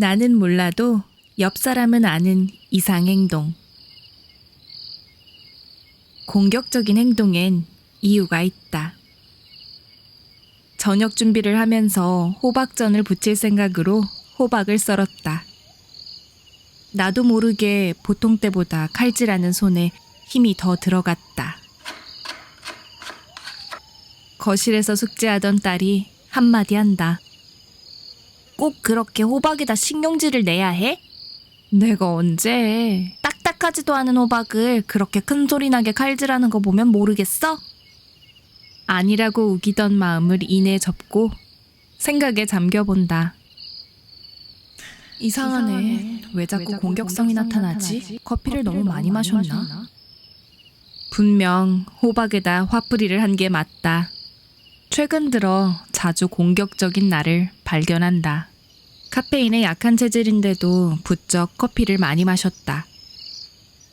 나는 몰라도 옆 사람은 아는 이상 행동. 공격적인 행동엔 이유가 있다. 저녁 준비를 하면서 호박전을 부칠 생각으로 호박을 썰었다. 나도 모르게 보통 때보다 칼질하는 손에 힘이 더 들어갔다. 거실에서 숙제하던 딸이 한마디 한다. 꼭 그렇게 호박에다 신경질을 내야 해? 내가 언제 딱딱하지도 않은 호박을 그렇게 큰 소리 나게 칼질하는 거 보면 모르겠어? 아니라고 우기던 마음을 이내 접고 생각에 잠겨본다. 이상하네. 왜 자꾸 공격성이 나타나지? 커피를 너무 많이 마셨나? 분명 호박에다 화풀이를 한 게 맞다. 최근 들어 자주 공격적인 나를 발견한다. 카페인에 약한 체질인데도 부쩍 커피를 많이 마셨다.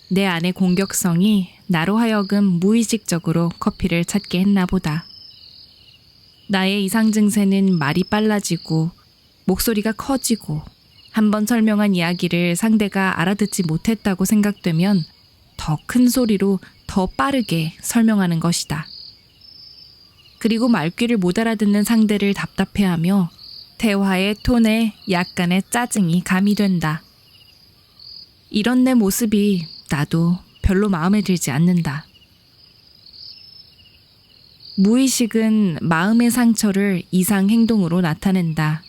내 안의 공격성이 나로 하여금 무의식적으로 커피를 찾게 했나 보다. 나의 이상 증세는 말이 빨라지고 목소리가 커지고 한 번 설명한 이야기를 상대가 알아듣지 못했다고 생각되면 더 큰 소리로 더 빠르게 설명하는 것이다. 그리고 말귀를 못 알아듣는 상대를 답답해하며 대화의 톤에 약간의 짜증이 가미된다. 이런 내 모습이 나도 별로 마음에 들지 않는다. 무의식은 마음의 상처를 이상 행동으로 나타낸다.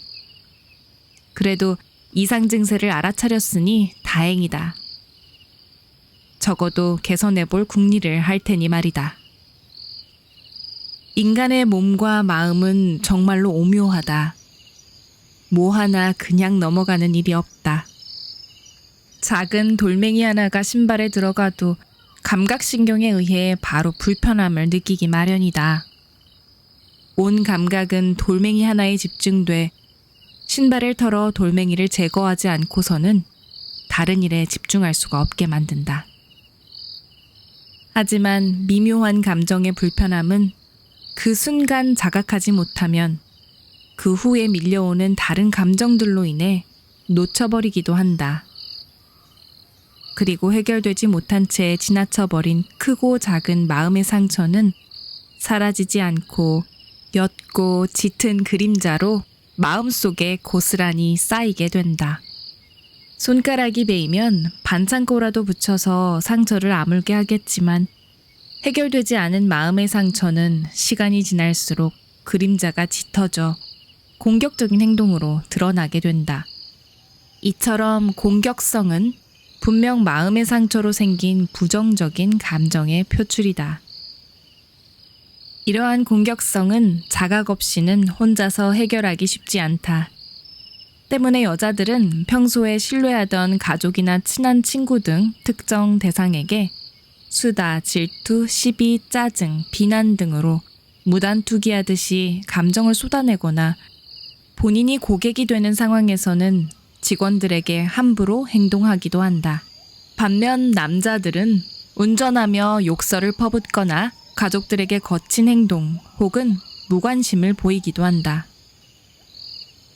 그래도 이상 증세를 알아차렸으니 다행이다. 적어도 개선해볼 궁리를 할 테니 말이다. 인간의 몸과 마음은 정말로 오묘하다. 뭐 하나 그냥 넘어가는 일이 없다. 작은 돌멩이 하나가 신발에 들어가도 감각신경에 의해 바로 불편함을 느끼기 마련이다. 온 감각은 돌멩이 하나에 집중돼 신발을 털어 돌멩이를 제거하지 않고서는 다른 일에 집중할 수가 없게 만든다. 하지만 미묘한 감정의 불편함은 그 순간 자각하지 못하면 그 후에 밀려오는 다른 감정들로 인해 놓쳐버리기도 한다. 그리고 해결되지 못한 채 지나쳐버린 크고 작은 마음의 상처는 사라지지 않고 옅고 짙은 그림자로 마음속에 고스란히 쌓이게 된다. 손가락이 베이면 반창고라도 붙여서 상처를 아물게 하겠지만 해결되지 않은 마음의 상처는 시간이 지날수록 그림자가 짙어져 공격적인 행동으로 드러나게 된다. 이처럼 공격성은 분명 마음의 상처로 생긴 부정적인 감정의 표출이다. 이러한 공격성은 자각 없이는 혼자서 해결하기 쉽지 않다. 때문에 여자들은 평소에 신뢰하던 가족이나 친한 친구 등 특정 대상에게 수다, 질투, 시비, 짜증, 비난 등으로 무단투기하듯이 감정을 쏟아내거나 본인이 고객이 되는 상황에서는 직원들에게 함부로 행동하기도 한다. 반면 남자들은 운전하며 욕설을 퍼붓거나 가족들에게 거친 행동 혹은 무관심을 보이기도 한다.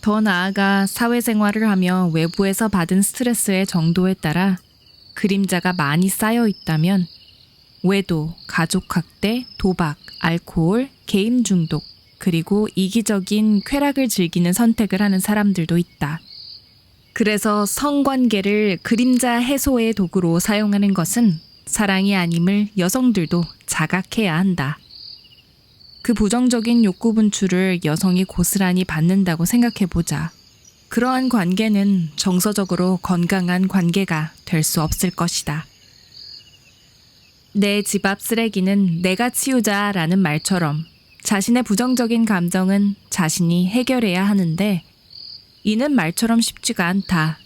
더 나아가 사회생활을 하며 외부에서 받은 스트레스의 정도에 따라 그림자가 많이 쌓여 있다면 외도, 가족 학대, 도박, 알코올, 게임 중독, 그리고 이기적인 쾌락을 즐기는 선택을 하는 사람들도 있다. 그래서 성관계를 그림자 해소의 도구로 사용하는 것은 사랑이 아님을 여성들도 자각해야 한다. 그 부정적인 욕구 분출을 여성이 고스란히 받는다고 생각해 보자. 그러한 관계는 정서적으로 건강한 관계가 될 수 없을 것이다. 내 집 앞 쓰레기는 내가 치우자라는 말처럼 자신의 부정적인 감정은 자신이 해결해야 하는데 이는 말처럼 쉽지가 않다.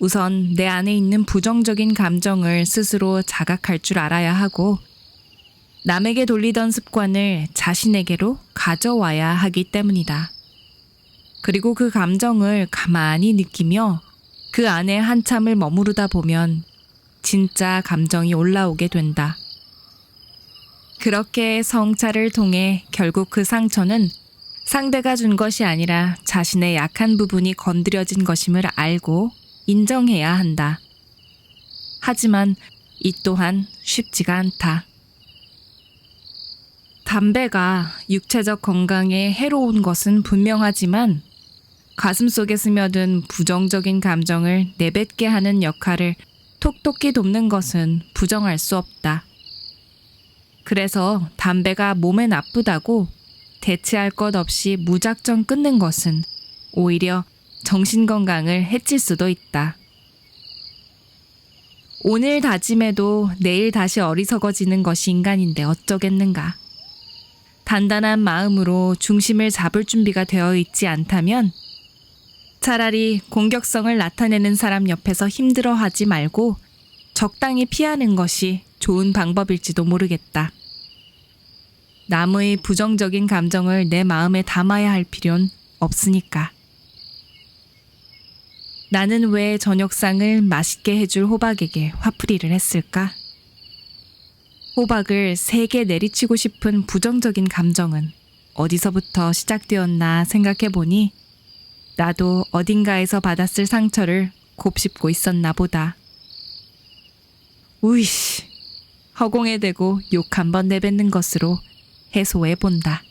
우선 내 안에 있는 부정적인 감정을 스스로 자각할 줄 알아야 하고 남에게 돌리던 습관을 자신에게로 가져와야 하기 때문이다. 그리고 그 감정을 가만히 느끼며 그 안에 한참을 머무르다 보면 진짜 감정이 올라오게 된다. 그렇게 성찰을 통해 결국 그 상처는 상대가 준 것이 아니라 자신의 약한 부분이 건드려진 것임을 알고 인정해야 한다. 하지만 이 또한 쉽지가 않다. 담배가 육체적 건강에 해로운 것은 분명하지만 가슴 속에 스며든 부정적인 감정을 내뱉게 하는 역할을 톡톡히 돕는 것은 부정할 수 없다. 그래서 담배가 몸에 나쁘다고 대체할 것 없이 무작정 끊는 것은 오히려 정신 건강을 해칠 수도 있다. 오늘 다짐해도 내일 다시 어리석어지는 것이 인간인데 어쩌겠는가. 단단한 마음으로 중심을 잡을 준비가 되어 있지 않다면 차라리 공격성을 나타내는 사람 옆에서 힘들어 하지 말고 적당히 피하는 것이 좋은 방법일지도 모르겠다. 남의 부정적인 감정을 내 마음에 담아야 할 필요는 없으니까. 나는 왜 저녁상을 맛있게 해줄 호박에게 화풀이를 했을까? 호박을 세게 내리치고 싶은 부정적인 감정은 어디서부터 시작되었나 생각해 보니 나도 어딘가에서 받았을 상처를 곱씹고 있었나 보다. 우이씨, 허공에 대고 욕 한번 내뱉는 것으로 해소해 본다.